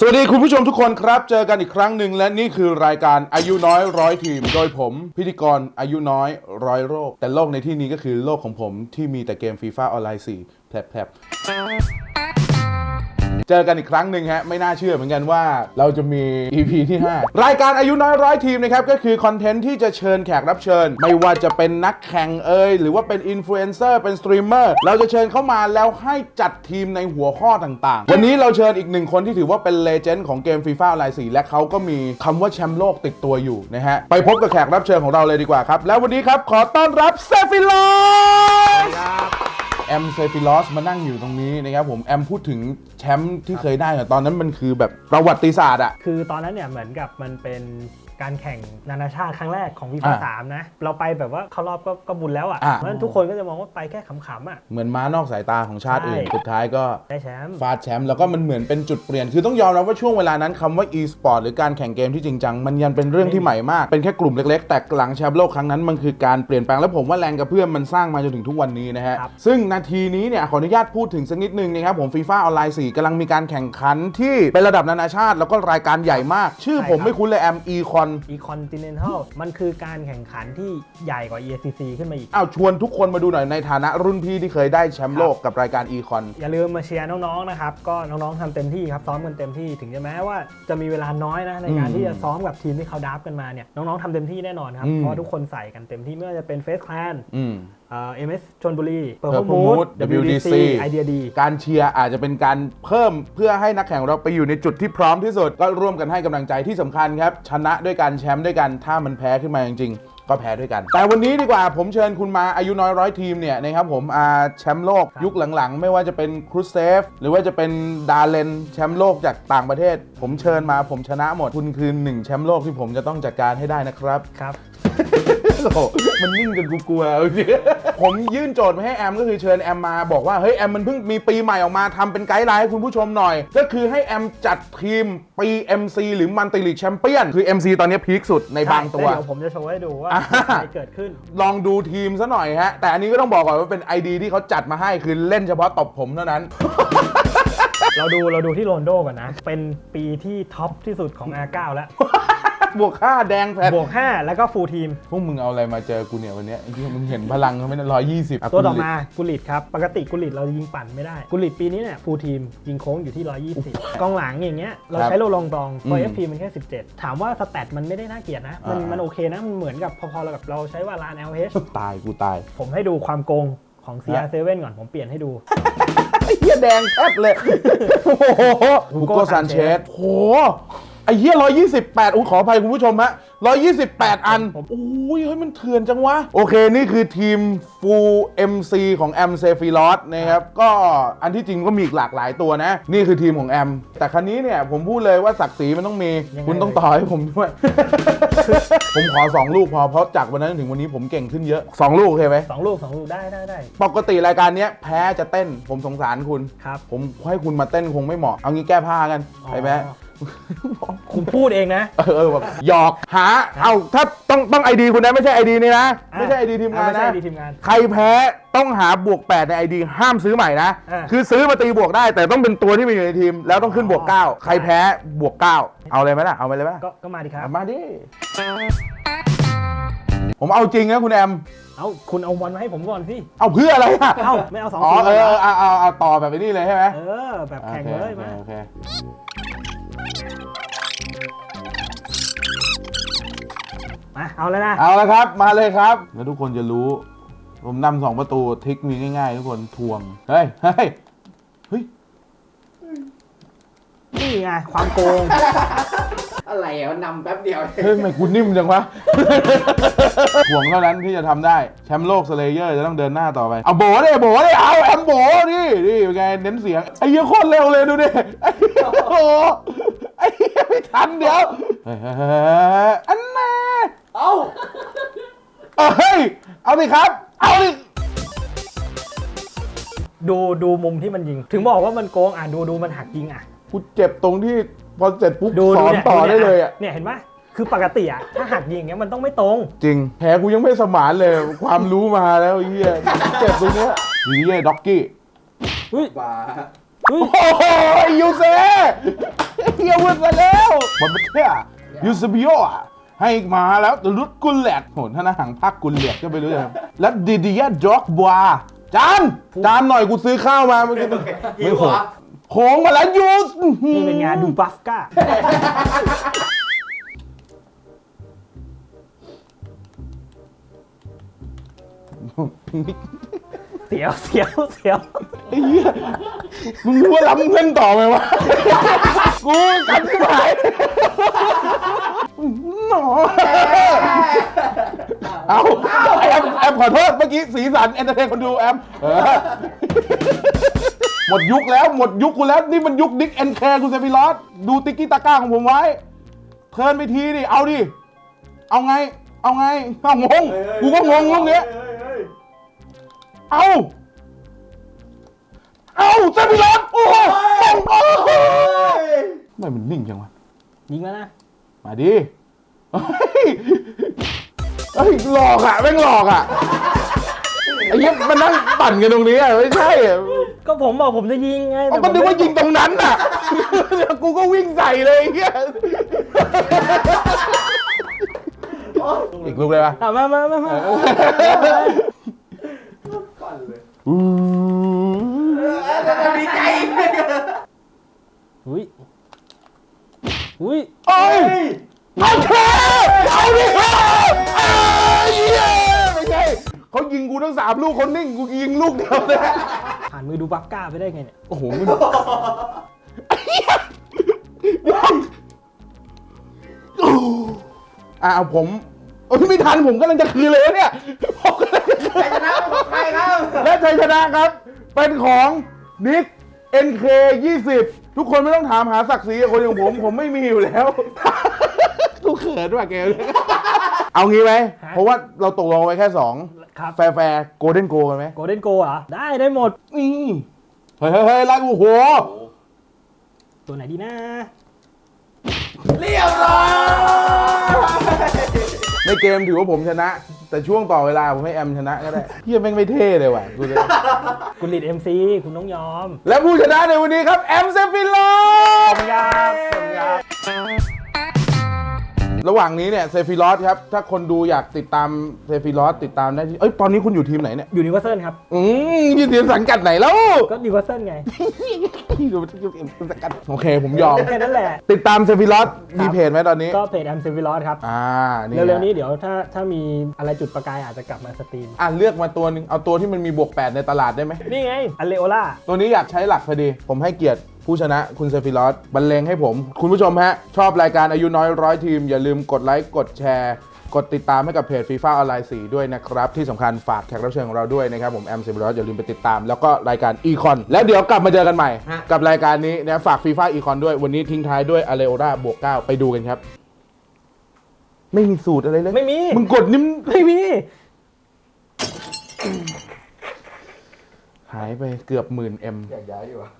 สวัสดีคุณผู้ชมทุกคนครับ เจอกันอีกครั้งหนึ่งและนี่คือรายการอายุน้อยร้อยทีม โดยผมพิธีกรอายุน้อยร้อยโรค แต่โลกในที่นี้ก็คือโลกของผมที่มีแต่เกมฟีฟ่าออนไลน์4แผลบแผลบ เจอกันอีกครั้งหนึ่งฮะไม่น่าเชื่อเหมือนกันว่าเราจะมี EP ที่ 5 รายการอายุน้อยร้อยทีมนะครับก็คือคอนเทนต์ที่จะเชิญแขกรับเชิญ ไม่ว่าจะเป็นนักแข่งเอ่ยหรือว่าเป็นอินฟลูเอนเซอร์เป็นสตรีมเมอร์เราจะเชิญเข้ามาแล้วให้จัดทีมในหัวข้อต่างๆ วันนี้เราเชิญอีกหนึ่งคนที่ถือว่าเป็นเลเจนด์ของเกมฟีฟ่าไลน์4และเขาก็มีคำว่าแชมป์โลกติดตัวอยู่นะฮะไปพบกับแขกรับเชิญของเราเลยดีกว่าครับแล้ววันนี้ครับขอต้อนรับเซฟิลอสแอ มเซฟิลอสมานั่งอยู่ตรงนี้นะครับผมแอมพูดถึงแชมป์ที่เคยได้อะตอนนั้นมันคือแบบประวัติศาสตร์อะ คือตอนนั้นเนี่ยเหมือนกับมันเป็นการแข่งนานาชาติครั้งแรกของวีฟ่าอ่าสามนะ เราไปแบบว่าเข้ารอบก็ก็บุญแล้วอ่าอะ่ะเพราะฉะนั้นทุกคนก็จะมองว่าไปแค่ขำๆอะ เหมือนม้านอกสายตาของชาติอื่น ใช่ สุดท้ายก็ได้แชมป์ ฟาดแชมป์แล้วก็มันเหมือนเป็นจุดเปลี่ยน คือต้องยอมรับว่าช่วงเวลานั้นคำว่า e-sport หรือการแข่งเกมที่จริงจัง มันยังเป็นเรื่องที่ใหม่มาก เป็นแค่กลุ่มเล็กๆ แต่หลังแชมป์โลกครั้งนั้นมันคือการเปลี่ยนแปลงแล้วผมว่าแรงกระเพื่อมมันสร้างมาจนถึงทุกวันนี้นะฮะ ครับ ซึ่งนาทีนี้เนี่ยขออนุญาตพูดถึงสักนิดนึงนะครับผมฟีฟ่าออนไลน์4กำลังมีการแข่งขันที่เป็นระดับนานาชาติ แล้วก็รายการใหญ่มาก ชื่อผมไม่คุ้นเลยแอม e-con อีคอนติเนนทัลมันคือการแข่งขันที่ใหญ่กว่า EACC ขึ้นมาอีกอ้าวชวนทุกคนมาดูหน่อยในฐานะรุ่นพี่ที่เคยได้แชมป์โลกกับรายการ e-con อย่าลืมมาเชียร์น้องๆนะครับก็น้องๆทำเต็มที่ครับซ้อมกันเต็มที่ถึงจะแม้ว่าจะมีเวลาน้อยนะในการอืมที่จะซ้อมกับทีมที่เขาดับกันมาเนี่ยน้องๆทำเต็มที่แน่นอนครับอืมเพราะว่าทุกคนใส่กันเต็มที่ไม่ว่าจะเป็นเฟสแคลนอืม เอ็มเอสชนบุรีเปิด Purple มู Mood ด WDC ไอเดียดีการเชียร์อาจจะเป็นการเพิ่มเพื่อให้นักแข่งของเราไปอยู่ในจุดที่พร้อมที่สุด ก็ร่วมกันให้กำลังใจที่สำคัญครับ ชนะด้วยกันแชมป์ด้วยกัน ถ้ามันแพ้ขึ้นมาจริงๆ ก็แพ้ด้วยกัน แต่วันนี้ดีกว่าผมเชิญคุณมาอายุน้อยร้อยทีมเนี่ยนะครับผมอาแชมป์โลกครับยุคหลังๆ ไม่ว่าจะเป็นครูเซฟหรือว่าจะเป็นดาเลนแชมป์โลกจากต่างประเทศ ผมเชิญมาผมชนะหมดคุณคือหนึ่งแชมป์โลกที่ผมจะต้องจัดการให้ได้นะครับครับ โอ้โหมันนิ่งจนกูกลัวเอาจริงผมยื่นโจทย์มาให้แอมก็คือเชิญแอมมาบอกว่าเฮ้ยแอมมันเพิ่งมีปีใหม่ออกมาทำเป็นไกด์ไลน์ให้คุณผู้ชมหน่อย ก็คือให้แอมจัดทีมปี MC หรือมันติลีกแชมเปี้ยนคือ MC ตอนนี้พีคสุดในบางตัวใช่แล้เดี๋ยวผมจะโชว์ให้ดูว่าอ่าอะไรเกิดขึ้น ลองดูทีมซะหน่อยฮะ แต่อันนี้ก็ต้องบอกก่อนว่าเป็น ID ที่เขาจัดมาให้คือเล่นเฉพาะตบผมเท่านั้นเราดูเราดูที่โรนลโดก่อนนะ เป็นปีที่ท็อปที่สุดของ R9 แล้ว บวกค่าแดงแผดบวก 5 แล้วก็ฟูลทีม พวกมึงเอาอะไรมาเจอกูเนี่ยวันเนี้ยไอ้เหี้ยมึงเห็นพลังเขาไหมร้อยยี่สิบตัวต่อมากุลิตครับ ปกติกุลิตเรายิงปั่นไม่ได้ กุลิตปีนี้เนี่ยฟูลทีม ยิงโค้งอยู่ที่ 120 กองหลังอย่างเงี้ยเราใช้โลลองดองตัว FP มันแค่ 17 ถามว่าสแตทมันไม่ได้น่าเกลียดนะ มันมันโอเคนะ มันเหมือนกับพอๆเรากับเราใช้ว่าลาน LH ตายกูตาย ผมให้ดูความโกงของ CR7 ก่อนผมเปลี่ยนให้ดูไอ้เหี้ยแดงแทบเลย โอ้โหฮูโก Hugo ซานเชส Sanchez โห ไอ้เหี้ยร้อยยี่สิบแปดอุ้ยขออภัยคุณผู้ชมฮะร้อยยี่สิบแปดอันผมโอ้ยเฮ้ยมันเถื่อนจังวะ โอเค นี่คือทีม Full MC ของแอมเซฟิลอสนะครับ ก็อันที่จริงก็มีอีกหลากหลายตัวนะ นี่คือทีมของแอม แต่ครั้นี้เนี่ยผมพูดเลยว่าศักดิ์ศรีมันต้องมี ยังไง คุณต้องต่อให้ผมด้วย ผมขอสองลูกพอ เพราะจากวันนั้นถึงวันนี้ผมเก่งขึ้นเยอะสองลูกโอเคไหมสองลูกสองลูกได้ได้ได้ปกติรายการเนี้ยแพ้จะเต้น ผมสงสารคุณ ครับ ผมให้คุณมาเต้นคงไม่เหมาะ เอางี้แก้ผ้ากัน อ๋อไปไหม คุณพูดเองนะเออเออแบบหยอกหา เอาถ้าต้องต้องไอดีคุณนะไม่ใช่ไอดีนี่นะอะไม่ใช่ไอดีทีมงานไม่ใช่นะ ID ทีมงาน ใครแพ้ต้องหาบวก 8 ในไอดีห้ามซื้อใหม่นะ อะคือซื้อมาตีบวกได้ แต่ต้องเป็นตัวที่มีอยู่ในทีม แล้วต้องขึ้นบวก 9 ใครแพ้บวก 9 เอาเลยไหมล่ะ เอาไปเลยไหมล่ะก็ก็มาดิครับ เอามาดิ ผมเอาจริงนะคุณแอม เอาคุณเอาบอลมาให้ผมก่อนสิ เอาเพื่ออะไรอะเอ้าไม่เอาสองอ๋อ ศูนย์เอเลยอเหรอ เอาเอาเอาต่อแบบนี้เลยใช่ไหมเออ แบบแข่งเลยมาโอเคโอเค มาเอาแล้วนะ เอาละครับ มาเลยครับ แล้วทุกคนจะรู้ ผมนำสองประตูทริกมีง่ายๆ ทุกคนทวง เฮ้ย เฮ้ย เฮ้ย นี่ไงความโกง อะไรอะมันนำแป๊บเดียวเฮ้ยทำไมคุณนิ่มจังวะ ห่วงเท่านั้นที่จะทำได้ แชมป์โลกสเลเยอร์จะต้องเดินหน้าต่อไป เอาโบดิโบดิเอาแอมโบดินี่เป็นไงเน้นเสียง ไอ้เหี้ยโคตรเร็วเลยดูดิไอ้เหี้ยโอ้โหไอ้เหี้ยไม่ทันเดี๋ยวเฮ้ยเฮ้ยเฮ้ยอันแน่เอ้าเอ้ยเอาดิครับ เอาดิดูดูมุมที่มันยิง ถึงบอกว่ามันโกงอะดูดูมันหักยิงอะ กูเจ็บตรงที่พอเสร็จปุ๊บดูสดูอนเนี่ยต่อดูได้นี่เลยอะเนี่ยเห็นไหมคือปกติอะถ้าหักยิงอย่างเงี้ยมันต้องไม่ตรง จริงแผลกูยังไม่สมานเลย ความรู้มาแล้วไอ้เฮียเจ็บตรงเนี้ยดีเย่ด็อกกี้อุ้ยบ้าเฮ้ยโอ้โหยูเซ เฮียวุ้นซะแล้วมันไม่ใช่ยูสบิโออะให้มาแล้วแต่รุดกุลแลดโหถ้าหน้าหังพักกุลแลดก็ไม่รู้จะแล้วดิดิยาด็อกบัวจานจานหน่อยกูซื้อข้าวมาเมื่อกี้หิวเหรอโขงมาแล้วยูสนี่เป็นงานดูบัฟก้าเสียวเสียวเสียวไอ้เหี้ยมึงรู้ว่ารับเงินต่อไหมวะ กูกันที่ไหนหนอเอาแอมแอมขอโทษเมื่อกี้สีสันเอนเตอร์เทนคนดูแอมเออหมดยุคแล้วหมดยุคกูแล้วนี่มันยุคดิกแอนแคร์กูเซฟิลอสดูติ๊กกี้ตาก้าของผมไว้เทิร์นไปทีดิเอาดิเอาไง เอาไงเอางงกูก็งงลูกเนี้ยเอาเอาเซฟิลอสโอ้โหโอ้โห ทำไมมันนิ่งจังวะยิงแล้วนะ มาดิเฮ้ยเฮ้ยหลอกอะแม่งหลอกอะไอ้เหี้ยมันนั่งปั่นกันตรงนี้อะไม่ใช่อะก็ผมบอกผมจะยิงไงเอาก็นึกว่ายิงตรงนั้นอะ กูก็วิ่งใส่เลยไอ้เหี้ยอีกลูกเลยปะ อะมามามามาก่อนเลย อุ้ยเอ้ยเอาเถอเอาดิเถอะเอ้ยไม่ใช่เขายิงกูทั้งสามลูกเขานิ่งกูยิงลูกเดียวเลยผ่านมือดูบัฟก้าไปได้ไงเนี่ย โอ้โหมันอ่าผมโอ้ยไม่ทันผมกำลังจะคืนเลยเนี่ยผมกำลังจะคืนใครชนะของใครครับ และชัยชนะครับ เป็นของนิก NK 20 ทุกคนไม่ต้องถามหาศักดิ์ศรีกับคนอย่างผม ผมไม่มีอยู่แล้ว กูเขินว่ะแกเอางี้ไหมเพราะว่าเราตกลงไว้แค่2ครับ แฟร์แฟร์โกลเด้นโกกันไหมโกลเด้นโกเหรอ ได้ได้หมด นี่ เฮ้ยเฮ้ยเฮ้ยไล่กูโอ้โหตัวไหนดีนะ เรียบร้อย ในเกมถือว่าผมชนะ แต่ช่วงต่อเวลาผมให้แอมชนะก็ได้เฮียแม่งไม่เท่เลยว่ะดูเลยคุณลิดเอ็มซีคุณต้องยอม และผู้ชนะในวันนี้ครับแอมเซฟิโลขอบคุณครับขอบคุณครับ ระหว่างนี้เนี่ยเซฟิลอสครับ ถ้าคนดูอยากติดตามเซฟิลอสติดตามได้ที่เอ้ยตอนนี้คุณอยู่ทีมไหนเนี่ย อยู่นิวคาสเซิลครับ อืมอยู่ทีมสังกัดไหนแล้วก็นิวคาสเซิลไงอยู่ทีมสังกัดโอเคผมยอม แค่นั้นแหละ ติดตามเซฟิลอสมีเพจไหมตอนนี้ ก็เพจแอมเซฟิลอสครับ อ่านี่เร็วๆนี้เดี๋ยวถ้าถ้ามีอะไรจุดประกายอาจจะกลับมาสตรีม อะเลือกมาตัวหนึงเอาตัวที่มันมีบวก 8 ในตลาดได้ไหมนี่ไงอเลโอล่าตัวนี้อยากใช้หลักพอดีผมให้เกียรติ ผู้ชนะคุณเซฟิลอสบรรเลงให้ผม คุณผู้ชมฮะ ชอบรายการอายุน้อยร้อยทีม อย่าลืมกดไลค์กดแชร์ กดติดตามให้กับเพจฟีฟ่าออนไลน์4ด้วยนะครับ ที่สำคัญฝากแขกรับเชิญของเราด้วยนะครับ ผมแอมเซฟิลอสอย่าลืมไปติดตาม แล้วก็รายการอีคอนแล้วเดี๋ยวกลับมาเจอกันใหม่กับรายการนี้นะฝากฟีฟ่าอีคอนด้วยวันนี้ทิ้งท้ายด้วยอเลโอราบวก9ไปดูกันครับ ไม่มีสูตรอะไรเลยไม่มี มึงกดนิ่มไม่มี หายไปเกือบหมื่นเอ็มอยากย้ายดีกว่า